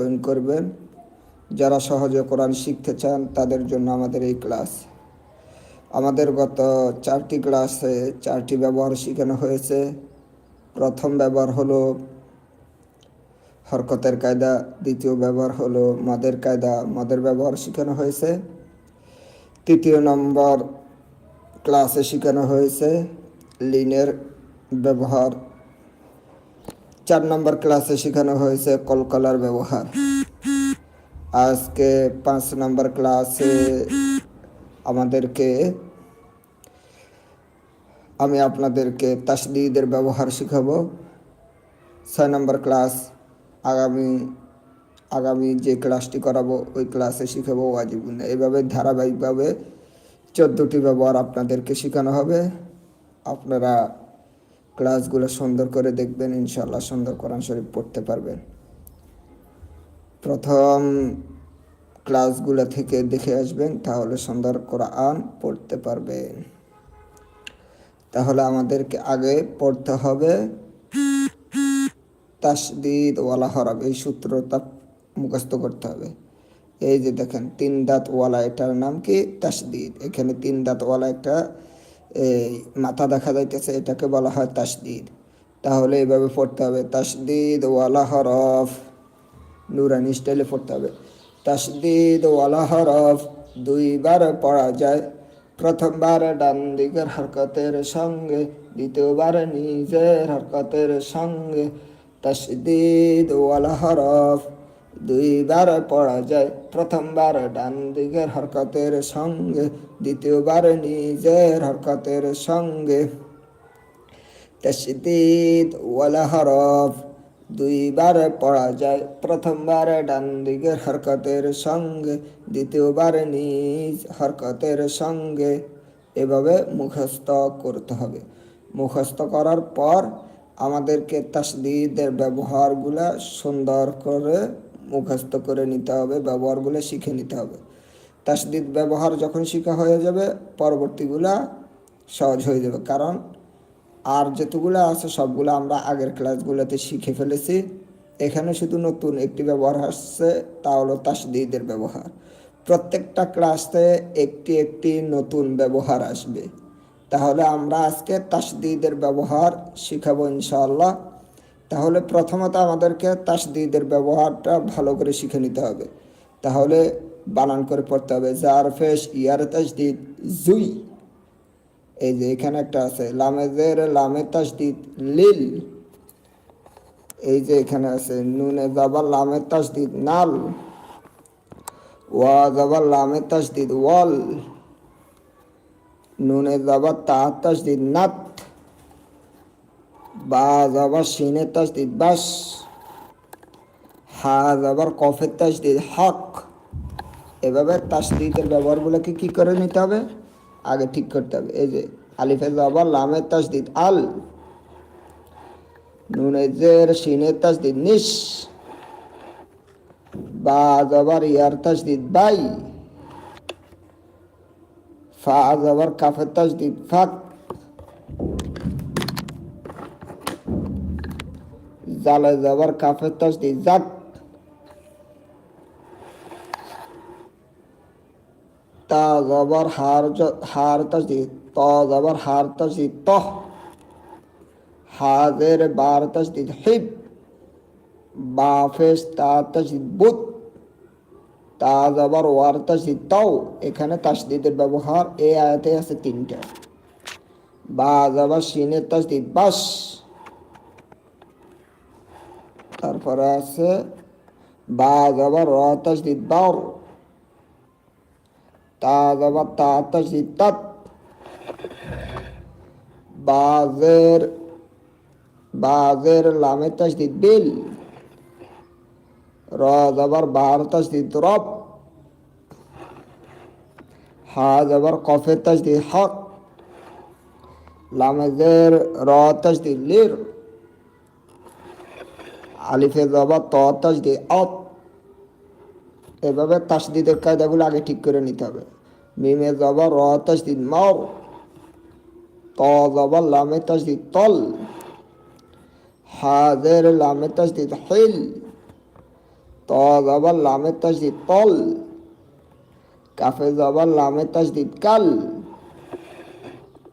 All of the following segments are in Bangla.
জয়েন করবেন। যারা সহজে কোরআন শিখতে চান, তাদের জন্য আমাদের এই ক্লাস। আমাদের গত চারটি ক্লাসে চারটি ব্যবহার শেখানো হয়েছে। প্রথম ব্যবহার হলো হরকতের কায়দা, দ্বিতীয় ব্যবহার হলো মদের কায়দা, মদের ব্যবহার শেখানো হয়েছে। তৃতীয় নম্বর ক্লাসে শেখানো হয়েছে লিনের ব্যবহার। চার নম্বর ক্লাসে শেখানো হয়েছে কলকলার ব্যবহার। আজকে পাঁচ নম্বর ক্লাসে আমাদেরকে, আমি আপনাদেরকে তাসদিদের ব্যবহার শেখাবো। ছয় নম্বর ক্লাস আগামী আগামী যে ক্লাসটি করাবো, ওই ক্লাসে শিখাবো ওয়াজিবুন। এইভাবে ধারাবাহিকভাবে চোদ্দোটি ব্যবহার আপনাদেরকে শেখানো হবে। আপনারা ক্লাসগুলো সুন্দর করে দেখবেন ইনশাল্লাহ সুন্দর কোরআন শরীফ পড়তে পারবেন। প্রথম ক্লাসগুলো থেকে দেখে আসবেন, তাহলে সুন্দর কোরআন পড়তে পারবেন। তাহলে আমাদেরকে আগে পড়তে হবে তাসদিদ ওয়ালা হরব এই সূত্রটা মুখস্থ করতে হবে। এই যে দেখেন, তিন দাঁত ওয়ালা এটার নাম কি? তাসদিদ। এখানে তিন দাঁত ওয়ালা একটা এই মাথা দেখা যাইতেছে, এটাকে বলা হয় তাসদিদ। তাহলে এইভাবে পড়তে হবে, তাসদিদ ওয়ালা হরফ। নুরানি স্টাইলে পড়তে হবে। তাসদিদ ওয়ালা হরফ দুইবার পড়া যায়। প্রথমবার ডান দিকের হরকতের সঙ্গে, দ্বিতীয়বার নিজের হরকতের সঙ্গে। তাসদিদ ওয়ালা হরফ দুইবার পড়া যায়। প্রথমবার ডান দিকের হরকতের সঙ্গে, দ্বিতীয়বার নিজের হরকতের সঙ্গে। ওয়ালা হরফ, দুইবার পড়া যায়। প্রথমবার ডান দিকের হরকতের সঙ্গে, দ্বিতীয়বার নিজ হরকতের সঙ্গে। এভাবে মুখস্থ করতে হবে। মুখস্থ করার পর আমাদেরকে তাসদিদের ব্যবহারগুলো সুন্দর করে মুখস্থ করে নিতে হবে ব্যবহারগুলো শিখে নিতে হবে। তাসদিদ ব্যবহার যখন শিখা হয়ে যাবে, পরবর্তীগুলা সহজ হয়ে যাবে। কারণ আর যেতগুলো আছে, সবগুলো আমরা আগের ক্লাসগুলোতে শিখে ফেলেছি। এখানে শুধু নতুন একটি ব্যবহার আসছে, তা হলো তাসদিদের ব্যবহার। প্রত্যেকটা ক্লাসে একটি একটি নতুন ব্যবহার আসবে। তাহলে আমরা আজকে তাসদিদের ব্যবহার শিখাবো ইনশাআল্লাহ। তাহলে প্রথমত আমাদেরকে তাসদিদের ব্যবহারটা ভালো করে শিখে নিতে হবে। তাহলে বানান করে পড়তে হবে। জার ফেস ইয়ার তাসদিদ, জুই। এই যে এখানে একটা আছে, লামেজের লামে তাসদিদ, লিল। এই যে এখানে আছে, নুনে জাবার লামে তাসদিদ, নাল। ওয়া জাবার লামে তাসদিদ, ওয়াল। নুনে জাবার তা তাসদিদ, নাত। বা জাবার সিনে তাসদিদ বাস হা জাবার কফের তাসদিদ হক এভাবে তাসদিদের ব্যবহারগুলোকে কি করে নিতে হবে? আগে ঠিক করতে হবে। এই যে আলিফে জাবার লামের তাসদিদ আল। নুনে জের সিনে তাসদিদ নিস। বা জাবার ইয়ার তাসদিদ বাই। ফা জাবার কাফের তাসদিদ ফাক। জালে জাবার কাফের তাসদিদ জাক তা জবর হার ত এখানে তাসদিদের ব্যবহার এই আয়াতে আছে তিনটা। বা জবর সিনের তাসদিদ বাস। তারপরে আছে বা জবর র তাসদিদ বাউ তা জবর তা তাসদিদ তাত। বাজের বাজের লামে তাসদিদ বিল র জবর বার তাসদিদ রব। হা জবর কফে তাসদিদ হক। লামেজের র তাসদিদ লির। আলিফে জবর ত তাসদিদ অত। এভাবে তাসদিদের কায়দাগুলো আগে ঠিক করে নিতে হবে। মিমে জবর র তাসদিদ মাও ত জবর লামে তাসদিদ তল। হাজের, লামে তাসদিদ হিল। ত জবর লামে তাসদিদ তল। কাফে জবর লামে তাসদিদ কাল।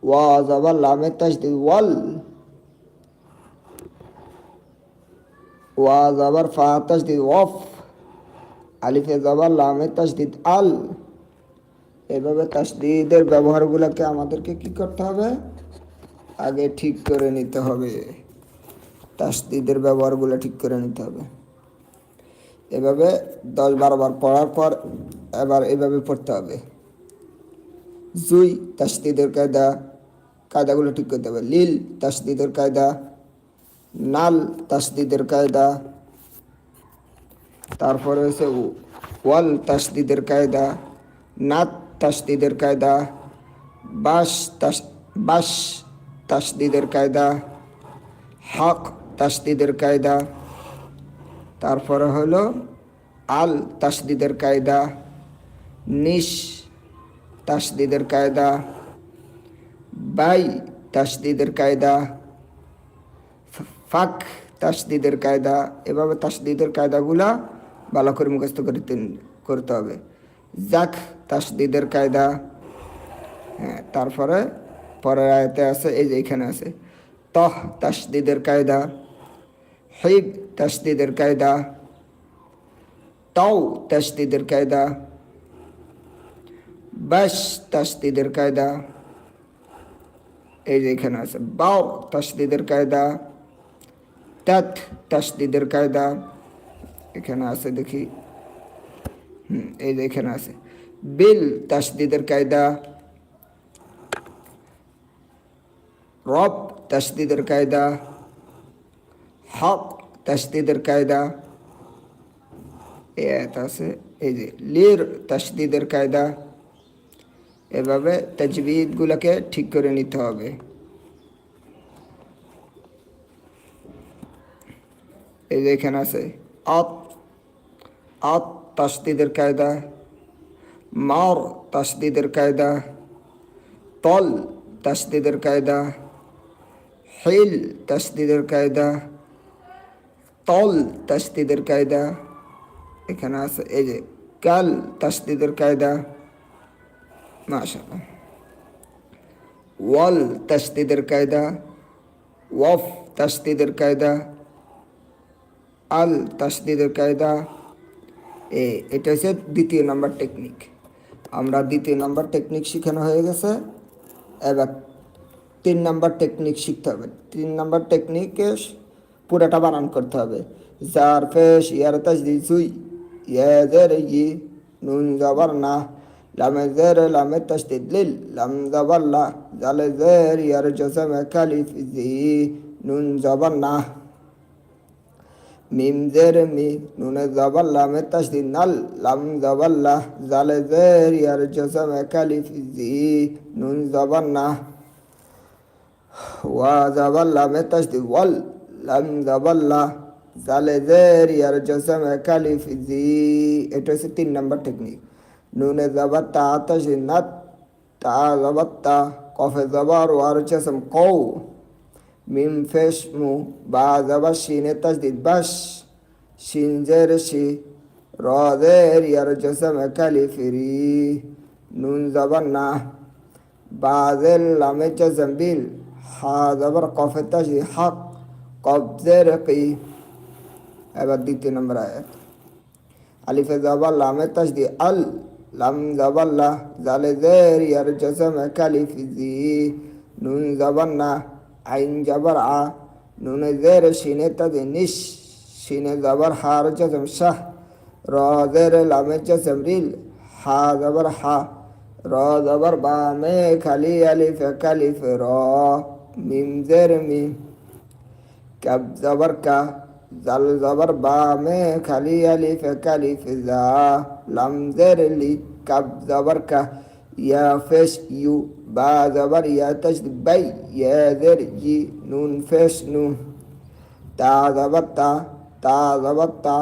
ওয়া জবর লামে তাসদিদ ওয়াল। ওয়া জবর ফা তাসদিদ ওয়ফ, আলিফে জবর লামে তাসদিদ আল। এভাবে তাসদিদের ব্যবহারগুলোকে আমাদেরকে কি করতে হবে? আগে ঠিক করে নিতে হবে। তাসদিদের ব্যবহারগুলো ঠিক করে নিতে হবে। এভাবে দশ বারো বার পড়ার পর এবার এভাবে পড়তে হবে। জুই তাসদিদের কায়দা, কায়দাগুলো ঠিক করতে হবে। লিল তাসদিদের কায়দা নাল তাসদিদের কায়দা। তারপরে হচ্ছে ওয়াল তাসদিদের কায়দা, নাত তাসদিদের কায়দা, বাস তাস, বাস তাসদিদের কায়দা, হক তাসদিদের কায়দা। তারপরে হলো আল তাসদিদের কায়দা নিশ তাসদিদের কায়দা, বাই তাসদিদের কায়দা। ফাক, তাসদিদের কায়দা, এভাবে তাসদিদের কায়দাগুলা ভালো করে মুখস্থ করতে করতে হবে। জাক তাসদিদের কায়দা। হ্যাঁ তারপরে পরের আয়তে আছে, এই যে এখানে আছে। তহ, তাসদিদের কায়দা। হিব তাসদিদের কায়দা। তাও, তাসদিদের কায়দা। বাস, তাসদিদের কায়দা। এই যে এখানে আছে, বাও, তাসদিদের কায়দা। তাত তাসদিদের কায়দা, এখানে আছে দেখি, হুম, এই যে এখানে আছে। বিল তাসদিদের কায়দা, রব তাসদিদের কায়দা, হক তাসদিদের কায়দা, এই আয়াত আছে, এই যে লির তাসদিদের কায়দা, এভাবে তাজবিদগুলোকে ঠিক করে নিতে হবে। এই যে এখানে আছে, আত আত তাসদিদের কায়দা, মার তাসদিদের কায়দা, তল তাসদিদের কায়দা, হিল তাসদিদের কায়দা, তল তাসদিদের কায়দা, এখানে আছে এই যে কাল তাসদিদের কায়দা, মাশাআল্লাহ। ওয়াল তাসদিদের কায়দা, ওয়ফ তাসদিদের কায়দা আল তাসদিদের কায়দা, এ, এটা হচ্ছে দ্বিতীয় নাম্বার টেকনিক। আমরা দ্বিতীয় নাম্বার টেকনিক শেখানো হয়ে গেছে। এবার তিন নাম্বার টেকনিক শিখতে হবে। তিন নাম্বার টেকনিকে পুরাটা বানান করতে হবে। জার ফেস, ইয়ার তাজদি সুই ইয়াদের ই, নুন, জবর, না। লামে, জের, লামে তাসদিদ লিল। লাম, জবর জালে, জের, ইয়ার, জসম কালিফ জি, নুন, জবর, না। মিম জের মি, নুনে জবর লামে তাসদিদ নাল, লাম জবর জালে জের, ইয়ার জসম কালিফ জি নুন জবর না। ওয়া জবর লামে তাসদিদ ওয়াল, লাম জবর জালে জের, ইয়ার জসম কালিফ জি এটা হচ্ছে তিন নাম্বার টেকনিক নুনে জবর তা তাসদিদ নাত, তা জবর তা। কফে জবর ওয়ার জসম কৌ শিনে তাসদিদ বাস শিন জের শি র জের ইয়ার জসম কালিফ রি নুন জবর না বাজেল লামে জসম বিল হা জবর কফে তাসদিদ হক এবার দ্বিতীয় নম্বর আয়াত। আলিফে জবর লামে তাসদি আল, লাম জবর লা, জালে জের ইয়ার জসম কালিফ জি নুন জবর না আইন জবর আ, নুনে জের শিনে তাদি নিশ শিনে জবর হার জসম শাহ, র জের লামে জসম রিল, হা জবর হা, র জবর বা মে খালি আলিফ, কালিফ, র, মিম জের মিম, কাব জবর কা, জাল জবর বা মে খালি আলিফ, কালিফ, জা, লাম জের লি, কাব জবর কা ইয়া ফেস ইউ বা জবর ইয়া তজদ বাই ইয়া জের জি নুন ফেস নু তা জবর তা তা জবর তা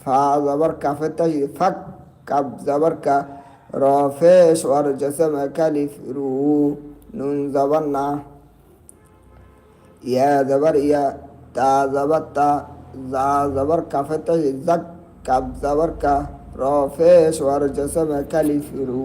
ফা জবর কাফে তজদ ফাক কাব জবর কা র ফেস ওয়ার জসম কালিফ রু নুন জবর না ইয়া জবর ইয়া তা জবর তা জা জবর কাফে তাজি জাক কাব জাবার কা র ফেস ওয়ার জসম কালিফিরু